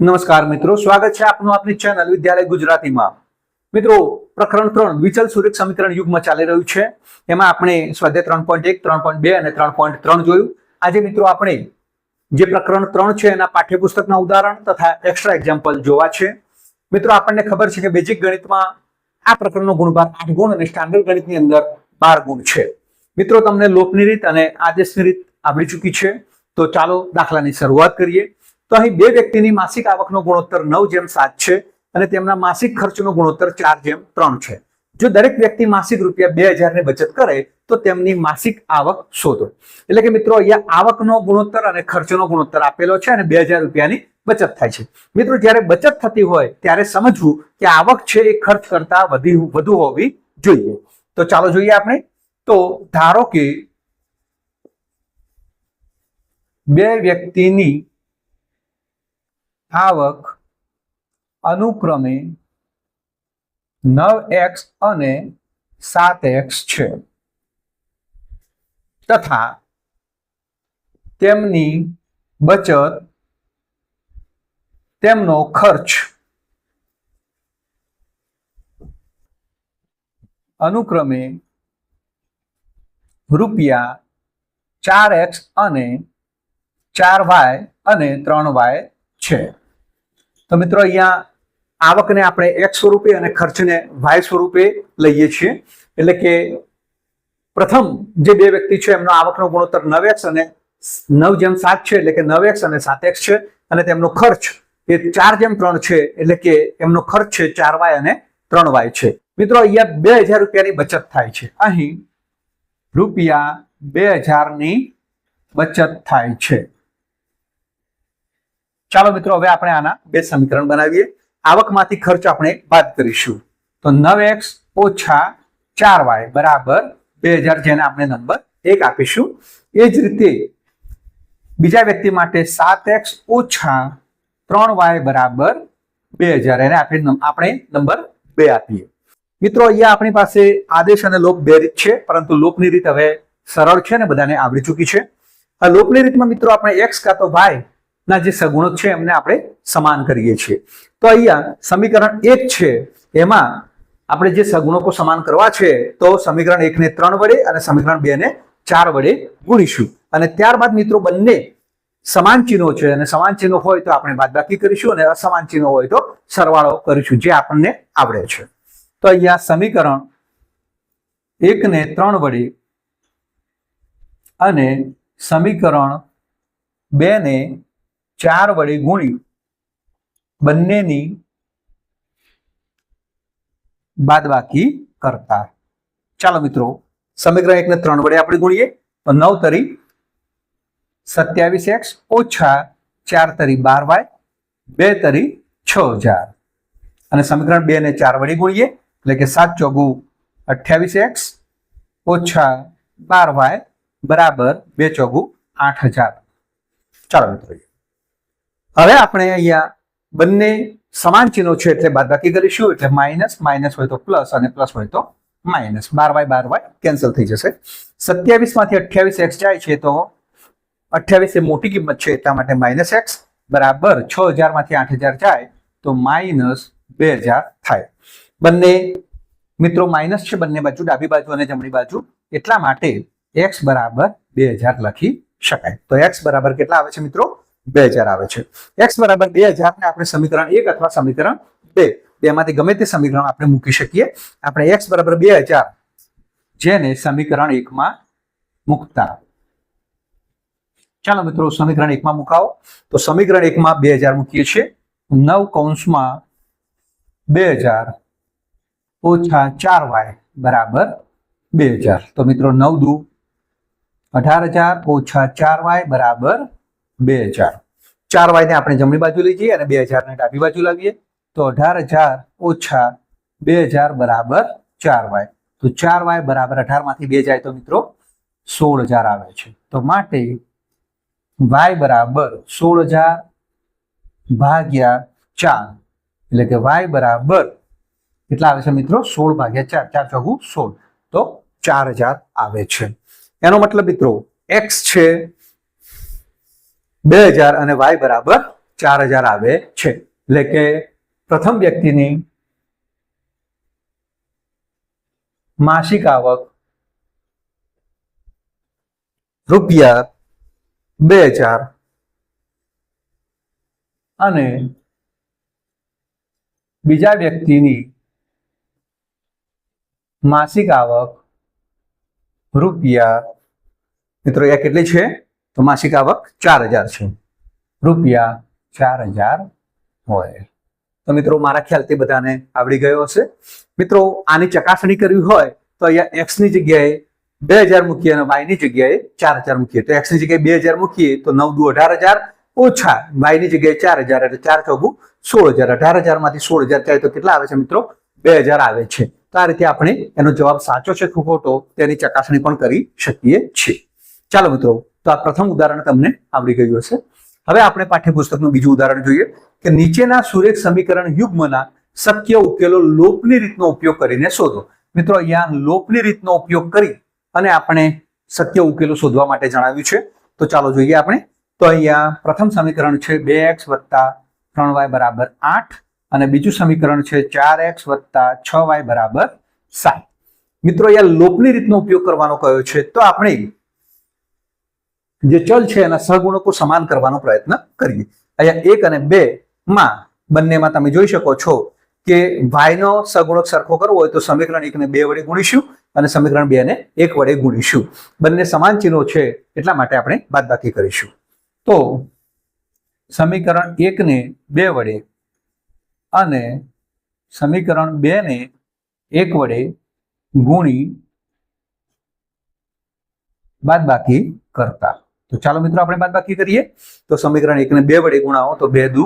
નમસ્કાર મિત્રો, સ્વાગત છે આપનું આપની ચેનલ વિદ્યાલય ગુજરાતીમાં. મિત્રો, પ્રકરણ ત્રણ, વિચલ સુરેખ સમીકરણ યુગમાં ચાલી રહ્યું છે. એમાં આપણે સ્વાધ્યાય ત્રણ પોઈન્ટ એક, ત્રણ પોઈન્ટ બે અને ત્રણ પોઈન્ટ ત્રણ જોયું. આજે મિત્રો આપણે જે પ્રકરણ ત્રણ છે એના પાઠ્યપુસ્તકના ઉદાહરણ તથા એક્સ્ટ્રા એક્ઝામ્પલ જોવા છે. મિત્રો, આપણને ખબર છે કે બેઝિક ગણિતમાં આ પ્રકરણનો ગુણભાર આઠ ગુણ અને સ્ટાન્ડર્ડ ગણિતની અંદર બાર ગુણ છે. મિત્રો, તમને લોપની રીત અને આદેશની રીત આવડી ચૂકી છે. તો ચાલો દાખલાની શરૂઆત કરીએ. તો અહીં બે વ્યક્તિની માસિક આવકનો ગુણોત્તર નવ જેમ સાત છે અને તેમના માસિક ખર્ચનો ગુણોત્તર ચાર જેમ ત્રણ છે. જો દરેક વ્યક્તિ માસિક રૂપિયા બે હજારની બચત કરે, તો તેમની માસિક આવક શોધો. એટલે કે મિત્રો, અહીંયા આવકનો ગુણોત્તર અને ખર્ચનો ગુણોત્તર આપેલો છે અને બે હજાર રૂપિયાની બચત થાય છે. મિત્રો, જ્યારે બચત થતી હોય, ત્યારે સમજવું કે આવક છે એ ખર્ચ કરતા વધી વધુ હોવી જોઈએ. તો ચાલો જોઈએ આપણે. તો ધારો કે બે વ્યક્તિની આવક અનુક્રમે નવ એક્સ અને સાત એક્સ છે. તથા તેમની બચત, તેમનો ખર્ચ. અનુક્રમે રૂપિયા ચાર એક્સ અને ચાર વાય અને ત્રણ વાય છે. તો મિત્રો અહીંયા આવકને આપણે એક્સ સ્વરૂપે અને ખર્ચને વાય સ્વરૂપે લઈએ છીએ. એટલે કે પ્રથમ જે બે વ્યક્તિ છે, એમનો આવકનો ગુણોત્તર નવ અને નવ જેમ સાત છે, એટલે કે નવ એક્સ અને સાત એક્સ છે. અને તેમનો ખર્ચ એ ચાર જેમ ત્રણ છે, એટલે કે એમનો ખર્ચ છે ચાર વાય અને ત્રણ વાય છે. મિત્રો અહીંયા બે હજાર રૂપિયાની બચત થાય છે. અહીં રૂપિયા બે હજારની બચત થાય છે. ચાલો મિત્રો, હવે આપણે આના બે સમીકરણ બનાવીએ. આવકમાંથી ખર્ચ આપણે બાદ કરીશું. તો નવ એક્સ ઓછા ચાર વાય બરાબર બે હજાર, જેને આપણે નંબર એક આપીશું. એ જ રીતે બીજા વ્યક્તિ માટે સાત એક્સ ઓછા ત્રણ વાય બરાબર બે હજાર, એને આપણે આપણે નંબર બે આપીએ. મિત્રો, અહીંયા આપણી પાસે આદેશ અને લોપ બે રીત છે, પરંતુ લોપની રીત હવે સરળ છે ને બધાને આવડી ચૂકી છે. આ લોપની રીતમાં મિત્રો, આપણે એક્સ કાં તો વાય ના, જે સગુણો છે, એમને આપણે સમાન કરીએ છીએ. તો અહીંયા સમીકરણ એક છે, એમાં આપણે જે સગુણકો સમાન કરવા છે, તો સમીકરણ એકને ત્રણ વડે અને સમીકરણ બે ને ચાર વડે ગુણીશું. અને ત્યારબાદ મિત્રો બંને સમાન ચિહ્નો છે, અને સમાન ચિહ્નો હોય તો આપણે બાદબાકી કરીશું, અને અસમાન ચિહ્નો હોય તો સરવાળો કરીશું, જે આપણને આવડે છે. તો અહીંયા સમીકરણ એકને ત્રણ વડે અને સમીકરણ બે ને ચાર વડે ગુણી બંનેની બાદબાકી કરતા. ચાલો મિત્રો સમીકરણ એકને ત્રણ વડે આપણે ગુણીએ. તો નવ તરી સત્યાવીસ એક્સ ઓછા ચાર તરી બાર વાય, બે તરી છ હજાર. અને સમીકરણ બે ને ચાર વડે ગુણીએ, એટલે કે સાત ચોગુ અઠ્યાવીસ એક્સ ઓછા બાર વાય બરાબર બે ચોગુ આઠ હજાર. ચાલો મિત્રો હવે આપણે અહીંયા બંને સમાન ચિહ્નો છે એટલે બાદબાકી કરીશું, એટલે માઇનસ માઇનસ હોય તો પ્લસ અને પ્લસ હોય તો માઇનસ. બાર વાય બાર વાય કેન્સલ થઈ જશે. સત્યાવીસમાંથી અઠ્યાવીસ એક્સ જાય છે તો અઠ્યાવીસ એ મોટી કિંમત છે, એટલા માટે માઇનસ એક્સ બરાબર છ હજારમાંથી આઠ હજાર જાય તો માઇનસ બે હજાર થાય. બંને મિત્રો માઇનસ છે, બંને બાજુ, ડાબી બાજુ અને જમણી બાજુ. એટલા માટે એક્સ બરાબર બે હજાર લખી શકાય. તો એક્સ બરાબર કેટલા આવે છે મિત્રો? બે હજાર આવે છે. એક્સ બરાબર બે હજાર ને આપણે સમીકરણ એક અથવા સમીકરણ બે. બેમાંથી ગમે તે સમીકરણ આપણે મૂકી શકીએ. આપણે એક્સ બરાબર બે હજાર જેને સમીકરણ એકમાં મૂકતા. ચાલો મિત્રો, સમીકરણ એકમાં મુકાવો. તો સમીકરણ એકમાં બે હજાર મૂકીએ છીએ. નવ કૌંસમાં બે હજાર ઓછા ચાર વાય બરાબર બે હજાર. તો મિત્રો, નવ દુ અઢાર હજાર ઓછા ચાર વાય બરાબર બે હજાર. ચાર વાયને આપણે જમણી બાજુ લઈ જઈએ અને બે હજારને ડાબી બાજુ લાવીએ. તો અઢાર હજાર ઓછા બે હજાર બરાબર ચાર વાય. તો ચાર વાય બરાબર અઢારમાંથી બે જાય તો મિત્રો સોળ હજાર આવે છે. તો માટે વાય બરાબર સોળ હજાર ભાગ્યા ચાર. એટલે કે વાય બરાબર કેટલા આવે છે મિત્રો? સોળ ભાગ્યા ચાર. ચાર ચોગું સોળ. તો ચાર હજાર આવે છે. એનો મતલબ મિત્રો એક્સ છે બે હજાર અને વાય બરાબર ચાર હજાર આવે છે. એટલે કે પ્રથમ વ્યક્તિની માસિક આવક રૂપિયા બે હજાર અને બીજા વ્યક્તિની માસિક આવક રૂપિયા મિત્રો, એ કેટલી છે? તો માસિક આવક ચાર હજાર છે. રૂપિયા ચાર હજાર હોય. તો મિત્રો, મારા ખ્યાલથી બધાને આવડી ગયો હશે. મિત્રો, આની ચકાસણી કરવી હોય તો અહીંયા એક્સની જગ્યાએ બે હજાર મૂકીએ અને વાયની જગ્યાએ ચાર હજાર મૂકીએ. તો એક્સની જગ્યાએ બે હજાર મૂકીએ તો નવ દુ અઢાર હજાર ઓછા વાયની જગ્યાએ ચાર હજાર એટલે ચાર ચોગુ સોળ હજાર. અઢાર હજારમાંથી સોળ હજાર થાય તો કેટલા આવે છે મિત્રો? બે હજાર આવે છે. તો આ રીતે આપણે એનો જવાબ સાચો છે કે ખોટો તેની ચકાસણી પણ કરી શકીએ છીએ. ચાલો મિત્રો તો આ પ્રથમ ઉદાહરણ તમને આવડી ગયું હશે. હવે આપણે પાઠ્યપુસ્તકનું બીજું ઉદાહરણ જોઈએ કે નીચેના સુરેખ સમીકરણ યુગ્મના શક્ય ઉકેલો લોપની રીતનો ઉપયોગ કરીને શોધો. મિત્રો, અહીંયા લોપની રીતનો ઉપયોગ કરી અને આપણે શક્ય ઉકેલો શોધવા માટે જણાવ્યું છે. તો ચાલો જોઈએ આપણે. તો અહીંયા પ્રથમ સમીકરણ છે બે એક્સ વત્તા ત્રણ વાય બરાબર આઠ અને બીજું સમીકરણ છે ચાર એક્સ વત્તા છ વાય બરાબર સાત. મિત્રો, અહીંયા લોપની રીતનો ઉપયોગ કરવાનો કયો છે? તો આપણે જે ચલ છે એના સહગુણકો સમાન કરવાનો પ્રયત્ન કરીએ. અહીંયા એક અને બે માં બંનેમાં તમે જોઈ શકો છો કે વાયનો સગુણક સરખો કરવો હોય તો સમીકરણ એકને બે વડે ગુણીશું અને સમીકરણ બે ને એક વડે ગુણીશું. બંને સમાન ચિહ્નો છે એટલા માટે આપણે બાદબાકી કરીશું. તો સમીકરણ એકને બે વડે અને સમીકરણ બે ને એક વડે ગુણી બાદબાકી કરતા. તો ચાલો મિત્રો, આપણે બાદ બાકી કરીએ. તો સમીકરણ એકને બે વડે ગુણાવો, તો બે દુ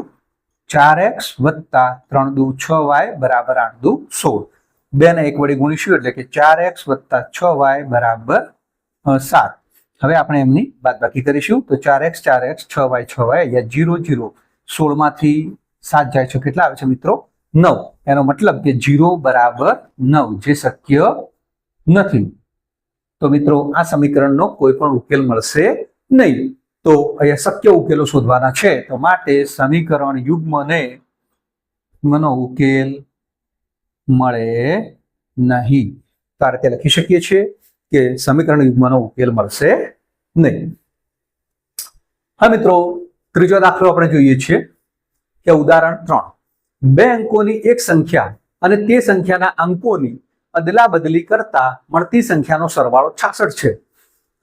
ચાર એક્સ વત્તા ત્રણ દુ છ વાય બરાબર આઠ દુ સોળ. બે ને એક વડે ગુણીશું એટલે કે ચાર એક્સ વત્તા છ વાય બરાબર સાત. હવે આપણે એમની બાદ બાકી કરીશું. તો ચાર એક્સ ચાર એક્સ, છ વાય છ વાય, અહીંયા જીરો જીરો. સોળમાંથી સાત જાય છે, કેટલા આવે છે મિત્રો? નવ. એનો મતલબ કે જીરો બરાબર નવ, જે શક્ય નથી. તો મિત્રો, આ સમીકરણનો કોઈ પણ ઉકેલ મળશે નહીં. તો અહીંયા શક્ય ઉકેલો શોધવાના છે. તો માટે સમીકરણ યુગ્મને મનો ઉકેલ મળે નહીં. તો આ લખી શકીએ છીએ કે સમીકરણ યુગ્મનો ઉકેલ મળશે નહીં. હા મિત્રો, ત્રીજો દાખલો આપણે જોઈએ છીએ કે ઉદાહરણ ત્રણ. બે અંકોની એક સંખ્યા અને તે સંખ્યાના અંકોની અદલા બદલી કરતા મળતી સંખ્યાનો સરવાળો છાસઠ છે.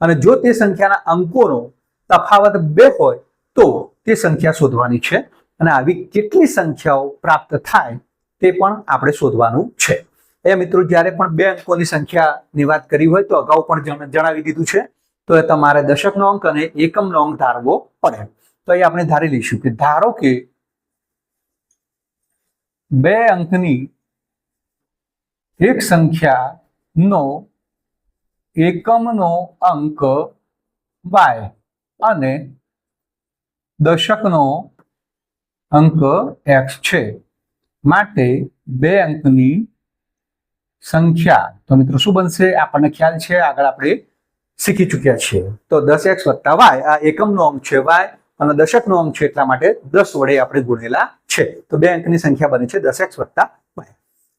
અને જો તે સંખ્યાના અંકોનો તફાવત બે હોય, તો તે સંખ્યા શોધવાની છે અને આવી કેટલી સંખ્યાઓ પ્રાપ્ત થાય તે પણ આપણે શોધવાનું છે. એ મિત્રો, જ્યારે પણ બે અંકોની સંખ્યાની વાત કરી હોય, તો અગાઉ પણ જણ- જણાવી દીધું છે. તો એ તમારે દશકનો અંક અને એકમનો અંક ધારવો પડે. તો એ આપણે ધારી લઈશું કે ધારો કે બે અંકની એક સંખ્યાનો એકમનો અંક વાય અને દશકનો અંક એક્સ છે. માટે બે અંકની સંખ્યા. તો મિત્રો શું બનશે? આપણને ખ્યાલ છે. આગળ આપણે શીખી ચૂક્યા છીએ. તો દસ એક્સ વત્તા વાય, આ એકમનો અંક છે વાય અને દશકનો અંક છે એટલા માટે દસ વડે આપણે ગુણેલા છે. તો બે અંકની સંખ્યા બને છે દસ એક્સ વત્તા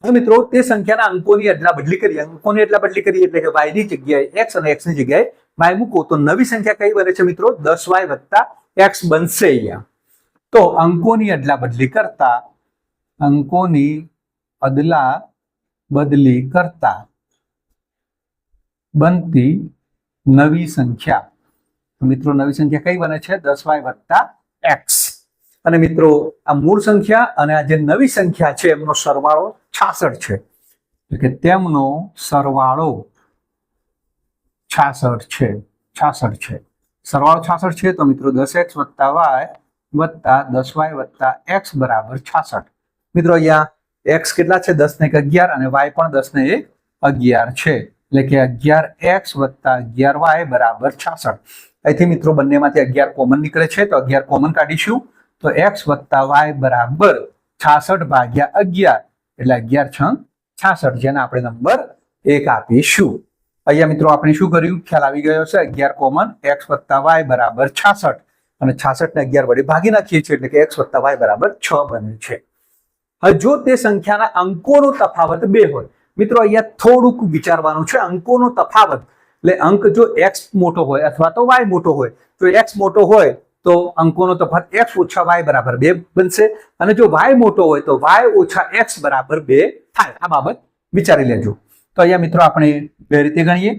મિત્રો, તે સંખ્યાના અંકોની અદલા બદલી કરીએ. અંકોની અદલા બદલી કરીએ એટલે કે y ની જગ્યાએ એક્સ અને x ની જગ્યાએ વાય મૂકો તો નવી સંખ્યા કઈ બને છે, મિત્રો? દસ વાય વત્તા એક્સ બનશે અહીંયા. તો અંકોની અદલા બદલી કરતા, અંકોની અદલા બદલી કરતા બનતી નવી સંખ્યા. મિત્રો, નવી સંખ્યા કઈ બને છે? દસ વાય વત્તા એક્સ અને મિત્રો, આ મૂળ સંખ્યા અને આ જે નવી સંખ્યા છે, એમનો સરવાળો છાસઠ છે. કે તેમનો સરવાળો છાસઠ છે છાસઠ છે. સરવાળો છાસઠ છે તો મિત્રો, દસ એક્સ વત્તા વાય વત્તા દસ વાય વત્તા એક્સ બરાબર છાસઠ. મિત્રો, અહીંયા એક્સ કેટલા છે? દસ ને એક અગિયાર અને વાય પણ દસ ને એક અગિયાર છે. એટલે કે અગિયાર એક્સ વત્તા અગિયાર વાય બરાબર છાસઠ. અહીંથી મિત્રો, બંનેમાંથી અગિયાર કોમન નીકળે છે. તો અગિયાર કોમન કાઢીશું. તો એક્સ વત્તા વાય બરાબર છાસઠ ભાગ્યા અગિયાર. એટલે અગિયાર છ છાસઠ જેને આપણે નંબર એક આપીશું. અહીંયા મિત્રો આપણે શું કર્યું? ખ્યાલ આવી ગયો છે અગિયાર કોમન એક્સ વત્તા વાય બરાબર છાસઠ. અને છાસઠ ને અગિયાર વડે ભાગી નાખીએ છીએ એટલે કે એક્સ વત્તા વાય બરાબર છ બને છે. જો તે સંખ્યાના અંકોનો તફાવત બે હોય. મિત્રો અહીંયા થોડુંક વિચારવાનું છે અંકોનો તફાવત. એટલે અંક જો એક્સ મોટો હોય અથવા તો વાય મોટો હોય, તો એક્સ મોટો હોય તો અંકોનો તફાવત એક્સ ઓછા વાય બરાબર બે બનશે. અને જો વાય મોટો હોય તો વાય ઓછા એક્સ બરાબર બે થાય. આ બાબત વિચારી લેજો. તો અહીંયા મિત્રો આપણે બે રીતે ગણીએ.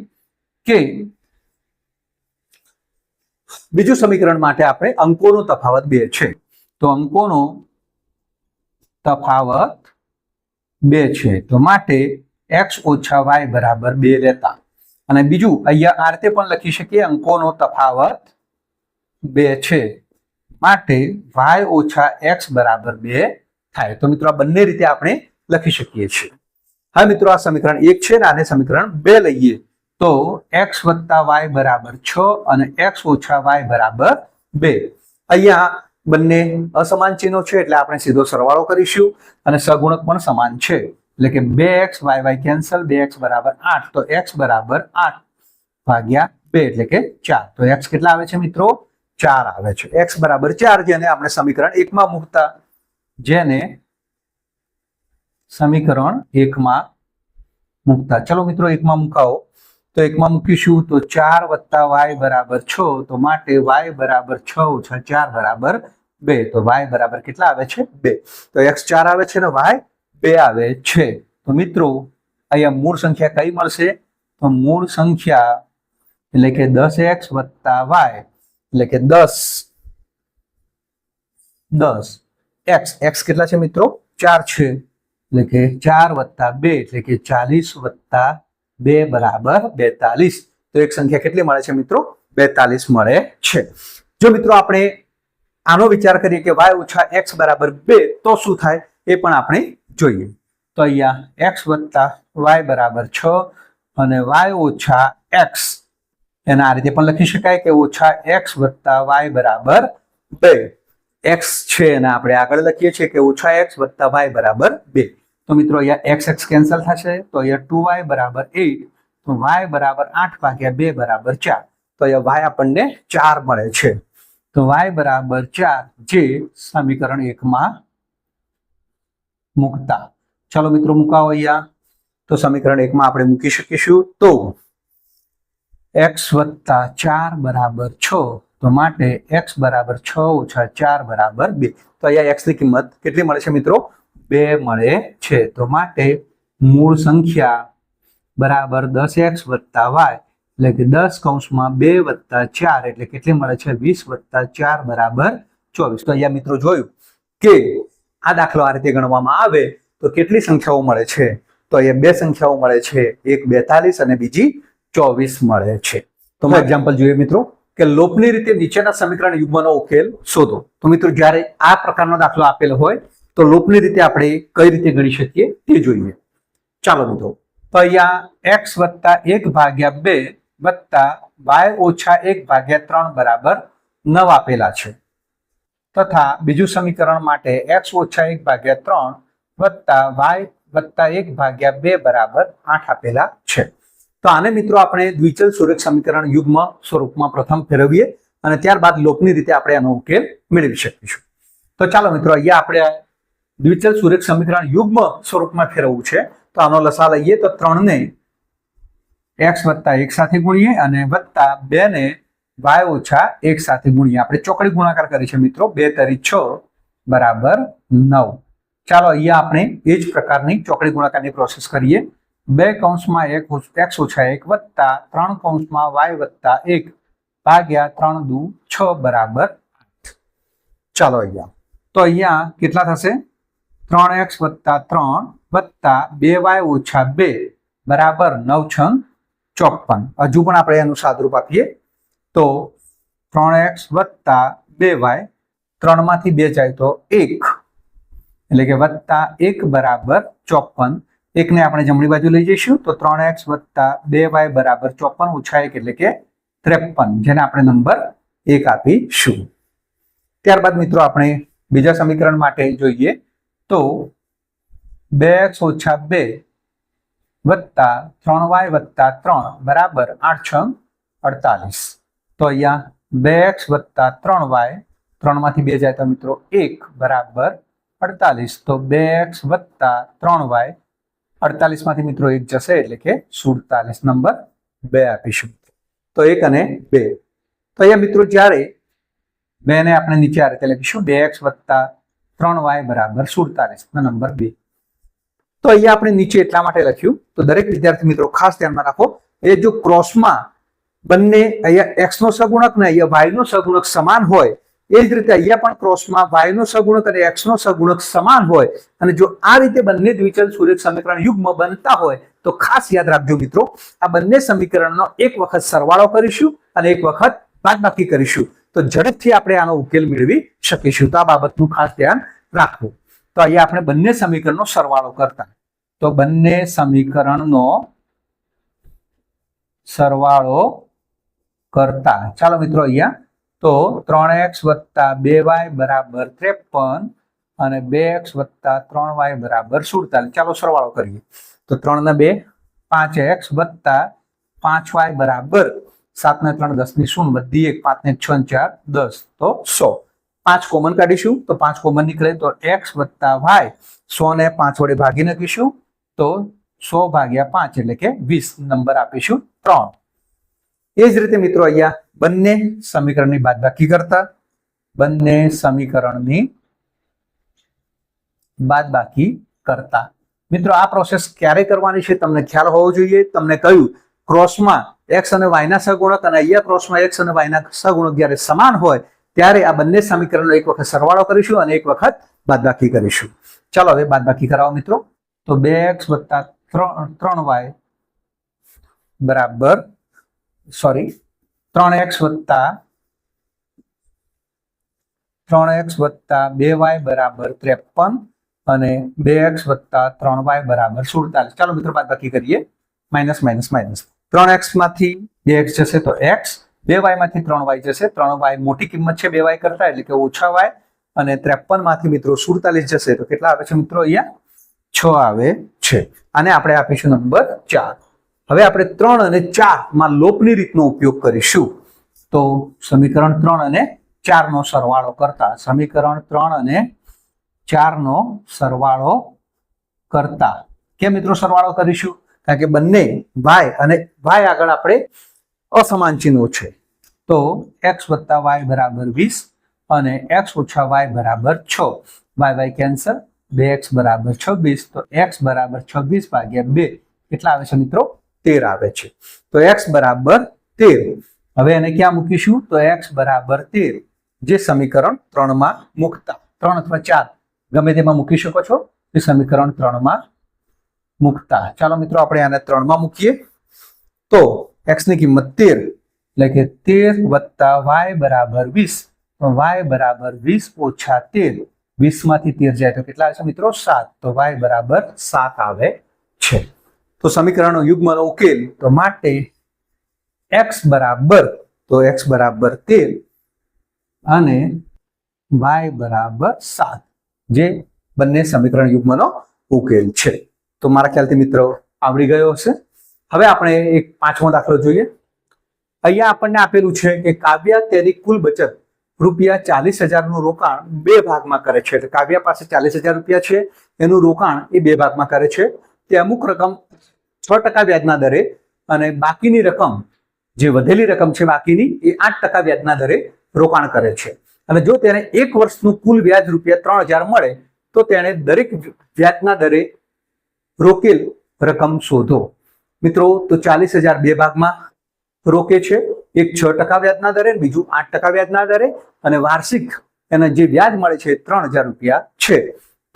કે બીજું સમીકરણ માટે આપણે અંકોનો તફાવત બે છે. તો અંકોનો તફાવત બે છે. તો માટે એક્સ ઓછા વાય બરાબર બે લેતા. અને બીજું, અહીંયા આ રીતે પણ લખી શકીએ અંકોનો તફાવત બે છે. માટે વાય ઓછા એક્સ બરાબર બે થાય. તો મિત્રો આ બંને રીતે આપણે લખી શકીએ છીએ. હવે મિત્રો, આ સમીકરણ એક છે ને આને સમીકરણ બે લઈએ. તો એક્સ વત્તા વાય બરાબર છ અને એક્સ ઓછા વાય બરાબર બે. અહીંયા બંને અસમાન ચિહ્નો છે એટલે આપણે સીધો સરવાળો કરીશું અને સગુણક પણ સમાન છે. એટલે કે બે એક્સ વાય વાય કેન્સલ બે એક્સ બરાબર આઠ. તો એક્સ બરાબર આઠ ભાગ્યા બે એટલે કે ચાર. તો એક્સ કેટલા આવે છે મિત્રો? ચાર આવે છે. એક્સ બરાબર ચાર જેને આપણે સમીકરણ એકમાં મૂકતા, જેને સમીકરણ એકમાં મૂકતા. ચલો મિત્રો, એકમાં મુકાવો. તો એકમાં મૂકીશું તો ચાર વત્તા વાય બરાબર છ, તો માટે વાય બરાબર છ ઓછા ચાર બરાબર બે. તો વાય બરાબર કેટલા આવે છે? બે. તો એક્સ ચાર આવે છે ને વાય બે આવે છે. તો મિત્રો, અહીંયા મૂળ સંખ્યા કઈ મળશે? તો મૂળ સંખ્યા એટલે કે દસ એક્સ વત્તા વાય. એટલે કે દસ. દસ. એક્સ. એક્સ કેટલા છે મિત્રો? ચાર છે. એટલે કે ચાર વત્તા બે, એટલે કે ચાલીસ વત્તા બે બરાબર બેતાલીસ. તો એક સંખ્યા કેટલી મળે છે મિત્રો? બેતાલીસ મળે છે. જો મિત્રો આપણે આનો વિચાર કરીએ કે વાય ઓછા એક્સ બરાબર બે, તો શું થાય? એ પણ આપણે જોઈએ. તો અહીંયા એક્સ વત્તા વાય બરાબર છ અને વાય ઓછા એક્સ. એના આ રીતે પણ લખી શકાય કે ઓછા એક્સ વત્તા વાય બરાબર બે. એક્સ છે અને આપણે આગળ લખીએ છીએ કે ઓછા એક્સ વત્તા વાય બરાબર બે. તો મિત્રો અહીંયા એક્સ એક્સ કેન્સલ થશે, તો અહીંયા ટુ વાય બરાબર એટ તો વાય બરાબર આઠ ભાગ્યા બે બરાબર ચાર. તો અહીંયા વાય આપણને ચાર મળે છે. તો વાય બરાબર ચાર જે સમીકરણ એકમાં મૂકતા. ચાલો મિત્રો મુકાવો અહીંયા. તો સમીકરણ એકમાં આપણે મૂકી શકીશું. તો એક્સ વત્તા ચાર બરાબર છ, તો માટે એક્સ બરાબર છ ઓછા ચાર બરાબર બે. તો અહીંયા એક્સની કિંમત કેટલી મળે છે મિત્રો? બે મળે છે. તો માટે મૂળ સંખ્યા બરાબર દસ એક્સ વત્તા વાય એટલે કે દસ કૌંસમાં બે વત્તા ચાર, એટલે કેટલી મળે છે? વીસ વત્તા ચાર બરાબર ચોવીસ. તો અહીંયા મિત્રો જોયું કે આ દાખલો આ રીતે ગણવામાં આવે તો કેટલી સંખ્યાઓ મળે છે? તો અહીંયા બે સંખ્યાઓ મળે છે. એક બેતાલીસ અને બીજી ચોવીસ મળે છે. તો એક્ઝામ્પલ જોઈએ મિત્રો કે લોપની રીતે નીચેના સમીકરણ યુગ્મનો ઉકેલ શોધો. તો મિત્રો જ્યારે આ પ્રકારનો દાખલો આપેલો હોય તો લોપની રીતે આપણે કઈ રીતે ગણી શકીએ તે જોઈએ. ચાલો મિત્રો તો અહીંયા એક્સ વત્તા એક ભાગ્યા બે વત્તા વાય ઓછા એક ભાગ્યા ત્રણ બરાબર નવ આપેલા છે. તથા બીજું સમીકરણ માટે એક્સ ઓછા એક ભાગ્યા ત્રણ વત્તા વાય વત્તા એક ભાગ્યા બે બરાબર આઠ આપેલા છે. તો આને મિત્રો આપણે દ્વિચલ સુરેખ સમીકરણ યુગ્મ સ્વરૂપમાં પ્રથમ ફેરવીએ અને ત્યારબાદ લોપની રીતે આપણે આનો ઉકેલ મેળવી શકીશું. તો ચાલો મિત્રો, અહીંયા આપણે દ્વિચલ સુરેખ સમીકરણ યુગ્મ સ્વરૂપમાં ફેરવવું છે. તો આનો લસા લઈએ તો ત્રણને એક્સ વત્તા એક સાથે ગુણીએ અને વત્તા બે ને વાય ઓછા એક સાથે ગુણીએ. આપણે ચોકડી ગુણાકાર કરી છે મિત્રો, બે તરી છ બરાબર નવ. ચાલો અહીંયા આપણે એ જ પ્રકારની ચોકડી ગુણાકારની પ્રોસેસ કરીએ. બે કૌંસમાં એક એક્સ ઓછા એક વત્તા, ત્રણ કૌંસમાં વાય વત્તા એક, ભાગ્યા ત્રણ દુ છ બરાબર આઠ. ચાલો અહીંયા. તો અહીંયા કેટલા થશે? ત્રણ એક્સ વત્તા ત્રણ વત્તા બે વાય ઓછા બે, બરાબર નવ છંગ ચોપન. હજુ પણ આપણે એનું સાદરૂપ આપીએ. તો ત્રણ એક્સ વત્તા બે વાય, ત્રણમાંથી બે જાય તો એક. એટલે કે વત્તા એક બરાબર ચોપન. એકને આપણે જમણી બાજુ લઈ જઈશું તો ત્રણ એક્સ વત્તા બે વાય બરાબર ચોપન ઓછા એક એટલે કે ત્રેપન, જેને આપણે નંબર એક આપીશું. ત્યારબાદ મિત્રો આપણે બીજા સમીકરણ માટે જોઈએ તો બે એક્સ ઓછા બે વત્તા ત્રણ વાય વત્તા ત્રણ બરાબર આઠ છ અડતાલીસ. તો અહીંયા બે એક્સ વત્તા ત્રણ વાય ત્રણમાંથી બે જાય તો મિત્રો એક બરાબર અડતાલીસ. તો બે એક્સ વત્તા ત્રણ વાય અડતાલીસમાંથી મિત્રો એક જશે એટલે કે સુડતાલીસ નંબર બે આપીશું. તો એક અને બે. તો અહીંયા મિત્રો જ્યારે બેને આપણે નીચે આ રીતે લખીશું, બે એક્સ વત્તા ત્રણ વાય બરાબર સુડતાલીસ નંબર બે. તો અહીંયા આપણે નીચે એટલા માટે લખ્યું, તો દરેક વિદ્યાર્થી મિત્રો ખાસ ધ્યાનમાં રાખો, એ જો ક્રોસમાં બંને અહીંયા એક્સ નો સગુણક ને અહીંયા વાય નો સગુણક સમાન હોય એ જ રીતે અહીંયા પણ ક્રોસમાં વાય નો સગુણક અને એક્સ નો સગુણક સમાન હોય. અને જો આ રીતે બંને દ્વિચલ સૂર્ય સમીકરણ યુગ્મ બનતા હોય, તો ખાસ યાદ રાખજો મિત્રો, આ બંને સમીકરણનો એક વખત સરવાળો કરીશું અને એક વખત બાદબાકી કરીશું. તો ઝડપથી આપણે આનો ઉકેલ મેળવી શકીશું. તો આ બાબતનું ખાસ ધ્યાન રાખવું. તો અહીંયા આપણે બંને સમીકરણનો સરવાળો કરતા. તો બંને સમીકરણનો સરવાળો કરતા. ચાલો મિત્રો અહીંયા તો ત્રણ એક્સ વત્તા બે વાય બરાબર ત્રેપન અને બે એક્સ વત્તા ત્રણ વાય બરાબર સુડતાલીસ. ચાલો સરવાળો કરીએ. તો ત્રણ ને બે પાંચ એક્સ વત્તા પાંચ વાય બરાબર સાત ને ત્રણ દસની શૂન્ય બધી એક પાંચ ને છ ચાર દસ. તો સો. પાંચ કોમન કાઢીશું તો પાંચ કોમન નીકળે તો એક્સ વત્તા વાય સો ને પાંચ વડે ભાગી નાખીશું તો સો ભાગ્યા પાંચ એટલે કે વીસ નંબર આપીશું ત્રણ. એ જ રીતે મિત્રો અહીંયા બંને સમીકરણની બાદબાકી કરતા, બંને સમીકરણની બાદબાકી કરતા. મિત્રો, આ પ્રોસેસ ક્યારે કરવાની છે? તમને ખ્યાલ હોવો જોઈએ. તમને કહ્યું ક્રોસમાં એક્સ અને વાયના સગુણક અને અહીંયા ક્રોસમાં એક્સ અને વાયના સગુણક જ્યારે સમાન હોય, ત્યારે આ બંને સમીકરણનો એક વખત સરવાળો કરીશું અને એક વખત બાદબાકી કરીશું. ચાલો, હવે બાદબાકી કરાવો મિત્રો. તો બે એક્સ વત્તા ત્રણ ત્રણ વાય બરાબર સોરી ત્રણ એક્સ વત્તા ત્રણ એક્સ વત્તા બે વાય બરાબર ત્રેપન અને બે એક્સ વત્તા ત્રણ વાય બરાબર સુડતાલીસ. ચાલો મિત્રો બાદબાકી કરીએ. Minus minus minus. ત્રણ એક્સમાંથી બે એક્સ જશે તો એક્સ. બે વાયમાંથી ત્રણ વાય જશે. ત્રણ વાય મોટી કિંમત છે બે વાય કરતા, એટલે કે ઓછા વાય. અને ત્રેપનમાંથી મિત્રો સુડતાલીસ જશે. તો કેટલા આવે છે મિત્રો અહીંયા? છ આવે છે. આને આપણે આપીશું નંબર ચાર. હવે આપણે ત્રણ અને ચારમાં લોપની રીતનો ઉપયોગ કરીશું. તો સમીકરણ ત્રણ અને ચાર નો સરવાળો કરતા, સમીકરણ ત્રણ અને ચાર નો સરવાળો કરતા. કેમ મિત્રો સરવાળો કરીશું? કારણ કે બંને વાય અને વાય આગળ આપણે અસમાન ચિહ્નો છે. તો એક્સ વત્તા વાય બરાબર વીસ અને એક્સ ઓછા વાય બરાબર છ. વાય વાય કેન્સર બે એક્સ બરાબર છવ્વીસ. તો એક્સ બરાબર છવ્વીસ ભાગ્યા બે. કેટલા આવે છે મિત્રો? તેર આવે છે. તો એક્સ બરાબર તેર. હવે એને ક્યાં મૂકીશું? તો એક્સ બરાબર તેર. જે સમીકરણ ત્રણમાં મૂકતા. ત્રણ અથવા ચાર. ગમે તેમાં મૂકી શકો છો. એ સમીકરણ ત્રણમાં મૂકતા. ચાલો મિત્રો, આપણે આને ત્રણમાં મૂકીએ. તો એક્સની કિંમત તેર. એટલે કે તેર વત્તા વાય બરાબર વીસ. વાય બરાબર વીસ ઓછા તેર. વીસમાંથી તેર જાય તો કેટલા આવે છે મિત્રો? સાત. તો વાય બરાબર સાત આવે છે. તો સમીકરણનો યુગ્મનો ઉકેલ તો માટે એક્સ બરાબર, તો એક્સ બરાબર તેર અને વાય બરાબર સાત, જે બંને સમીકરણ યુગ્મનો ઉકેલ છે. તો મારા ખ્યાલથી મિત્રો આવડી ગયો હશે. હવે આપણે એક પાંચમો દાખલો જોઈએ. અહીંયા આપણને આપેલું છે કે કાવ્યા તેની કુલ બચત રૂપિયા ચાલીસ હજારનું રોકાણ બે ભાગમાં કરે છે. એટલે કાવ્યા પાસે ચાલીસ હજાર રૂપિયા છે, એનું રોકાણ એ બે ભાગમાં કરે છે. તે અમુક રકમ છ ટકા વ્યાજના દરે અને બાકીની રકમ જે વધેલી રકમ છે બાકીની, એ આઠ ટકા વ્યાજના દરે રોકાણ કરે છે. અને જો તેને એક વર્ષનું કુલ વ્યાજ રૂપિયા ત્રણ હજાર મળે, તો તેણે દરેક વ્યાજના દરે રોકેલ રકમ શોધો. મિત્રો, તો ચાલીસ હજાર બે ભાગમાં રોકે છે. એક છ ટકા વ્યાજના દરે, બીજું આઠ ટકા વ્યાજના દરે, અને વાર્ષિક એને જે વ્યાજ મળે છે ત્રણ હજાર રૂપિયા છે.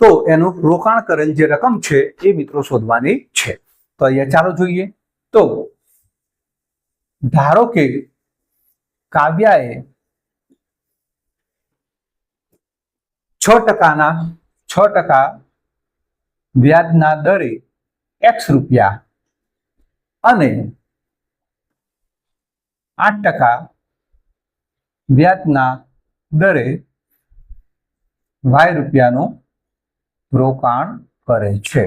તો એનું રોકાણ કરેલ જે રકમ છે, એ મિત્રો શોધવાની છે. તો અહીંયા ચાલો જોઈએ. તો ધારો કે કાવ્યાએ છ ટકાના, છ ટકા વ્યાજના દરે એક્સ રૂપિયા અને આઠ ટકા વ્યાજના દરે વાય રૂપિયાનું રોકાણ કરે છે.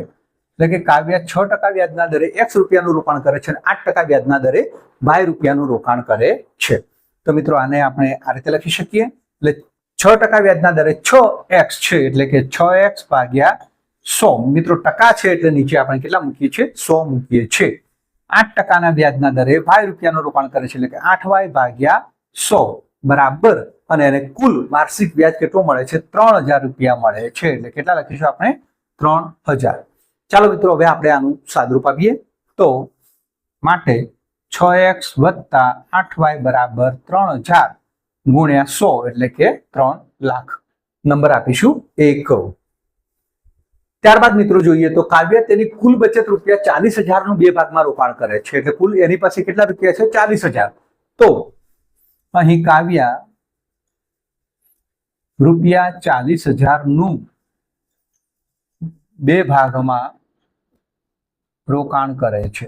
એટલે કે કાવ્ય છ ટકા વ્યાજના દરે એક્સ રૂપિયાનું રોકાણ કરે છે અને આઠ ટકા વ્યાજના દરે વાય રૂપિયાનું રોકાણ કરે છે. તો મિત્રો આને આપણે આ રીતે લખી શકીએ. એટલે છ ટકા વ્યાજના દરે છ એક્સ છે એટલે કે છ એક્સ ભાગ્યા સો. મિત્રો ટકા છે એટલે નીચે આપણે કેટલા મૂકીએ છીએ? સો મૂકીએ છીએ. આઠ ટકાના વ્યાજના દરે વાય રૂપિયાનું રોકાણ કરે છે એટલે કે આઠ વાય ભાગ્યા સો. બરાબર? અને એને કુલ વાર્ષિક વ્યાજ કેટલું મળે છે? ત્રણ હજાર રૂપિયા મળે છે. એટલે કેટલા લખીશું આપણે? ત્રણ હજાર. ચાલો મિત્રો, હવે આપણે આનું સાદરૂપ આપીએ. તો માટે છ એક્સ વત્તા આઠ વાય બરાબર ત્રણ હજાર ગુણ્યા સો એટલે કે ત્રણ લાખ નંબર આપીશું. એક ત્યારબાદ મિત્રો જોઈએ તો કાવ્ય તેની કુલ બચત રૂપિયા ચાલીસ હજારનું બે ભાગમાં રોકાણ કરે છે. એટલે કુલ એની પાસે કેટલા રૂપિયા છે? ચાલીસ હજાર. તો અહીં કાવ્યા રૂપિયા ચાલીસ હજારનું બે ભાગમાં રોકાણ કરે છે.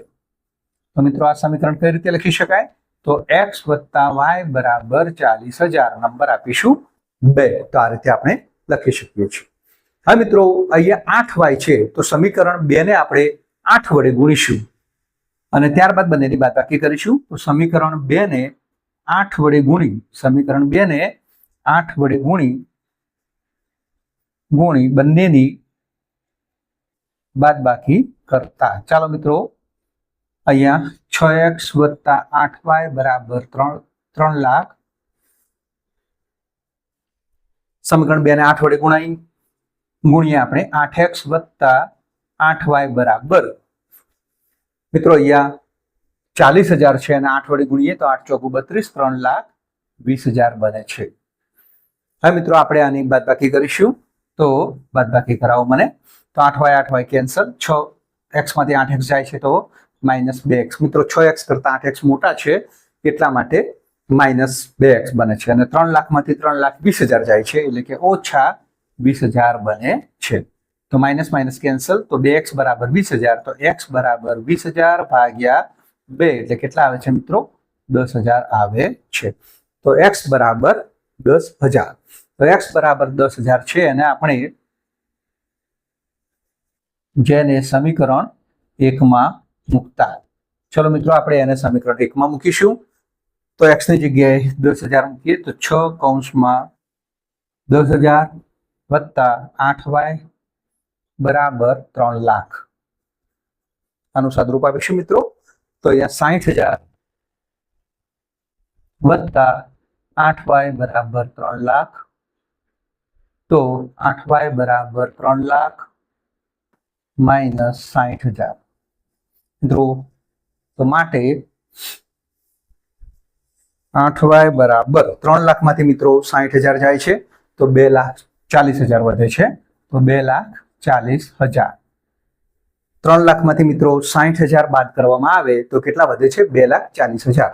તો મિત્રો આ સમીકરણ કઈ રીતે લખી શકાય? તો એક્સ વત્તા વાય બરાબર ચાલીસ હજાર નંબર આપીશું બે. તો આ રીતે આપણે લખી શકીએ છીએ. હા મિત્રો, અહીંયા આઠ વાય છે, તો સમીકરણ બે ને આપણે આઠ વડે ગુણીશું. અને ત્યારબાદ બંનેની બાદબાકી કરીશું. તો સમીકરણ બે ને આઠ વડે ગુણી, સમીકરણ બે ને આઠ વડે ગુણી ગુણી બંનેની બાદબાકી કરતા. ચાલો મિત્રો, અહીંયા છ એક્સ વત્તા આઠ વાય બરાબર ત્રણ ત્રણ લાખ. સમીકરણ બે ને આઠ વડે ગુણાઈ. ગુણીએ આપણે આઠ એક્સ વત્તા આઠ વાય બરાબર. મિત્રો, અહીંયા ચાલીસ હજાર છે અને આઠ વડે ગુણીએ તો આઠ ચોકુ બત્રીસ, ત્રણ લાખ વીસ હજાર બને છે. હવે મિત્રો, આપણે આની બાદબાકી કરીશું. તો બાદબાકી કરાવો મને. તો આઠ વાય આઠ વાય કેન્સલ છ એક્સમાંથી આઠ એક્સ જાય છે તો માઇનસ બે એક્સ મિત્રો, છ એક્સ કરતાં આઠ એક્સ મોટા છે, એટલા માટે માઇનસ બે એક્સ બને છે. અને ત્રણ લાખમાંથી ત્રણ લાખ વીસ હજાર જાય છે, એટલે કે ઓછા વીસ હજાર બને છે. તો માઇનસ માઇનસ કેન્સલ તો બે એક્સ બરાબર વીસ હજાર. તો એક્સ બરાબર વીસ હજાર ભાગ્યા બે. એટલે કેટલા આવે છે મિત્રો? દસ હજાર આવે છે. તો એક્સ બરાબર દસ હજાર. તો એક્સ બરાબર દસ હજાર છે અને આપણે જેને સમીકરણ એકમાં મૂકતા. ચલો મિત્રો, આપણે એને સમીકરણ એકમાં મૂકીશું. તો એક્સની જગ્યાએ દસ હજાર મૂકીએ તો છ કૌંસમાં દસ હજાર વત્તા આઠ વાય બરાબર ત્રણ લાખ. આનું સાદરૂપ આપીશું મિત્રો. તો અહીંયા સાઠ હજાર વત્તા આઠ વાય બરાબર ત્રણ લાખ. તો આઠ વાય બરાબર ત્રણ લાખ માઇનસ સાઠ હજાર. મિત્રો, તો માટે આઠ વાય બરાબર ત્રણ લાખમાંથી મિત્રો સાઠ હજાર જાય છે, તો બે લાખ ચાલીસ હજાર વધે છે, તો બે લાખ ચાલીસ હજાર. ત્રણ લાખમાંથી મિત્રો સાઠ હજાર બાદ કરવામાં આવે તો કેટલા વધે છે? બે લાખ ચાલીસ હજાર.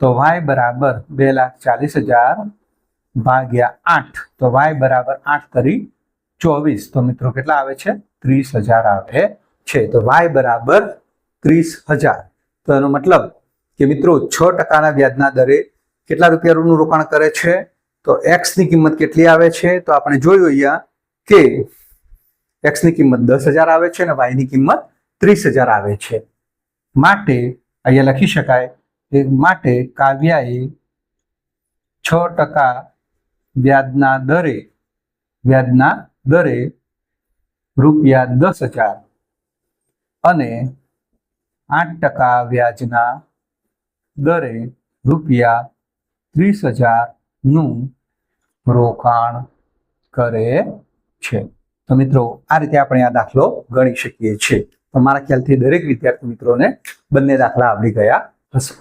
તો વાય બરાબર બે લાખ ચાલીસ હજાર ભાગ્યા આઠ. તો વાય બરાબર આઠ તરી ચોવીસ. તો મિત્રો કેટલા આવે છે? ત્રીસ હજાર આવે છે. તો વાય બરાબર ત્રીસ હજાર. તો એનો મતલબ કે મિત્રો છ ટકાના વ્યાજના દરે કેટલા રૂપિયાનું રોકાણ કરે છે? તો એક્સની કિંમત કેટલી આવે છે? તો આપણે જોયું અહીંયા કે એક્સની કિંમત દસ હજાર આવે છે અને વાયની કિંમત ત્રીસ હજાર આવે છે. માટે અહીંયા લખી શકાય માટે કાવ્યાએ છ ટકા વ્યાજના દરે વ્યાજના દરે રૂપિયા દસ હજાર અને આઠ ટકા વ્યાજના દરે રૂપિયા ત્રીસ હજારનું રોકાણ કરે છે. તો મિત્રો, આ રીતે આપણે આ દાખલો ગણી શકીએ છીએ. તો મારા ખ્યાલથી દરેક વિદ્યાર્થી મિત્રોને બંને દાખલા આવડી ગયા હશે.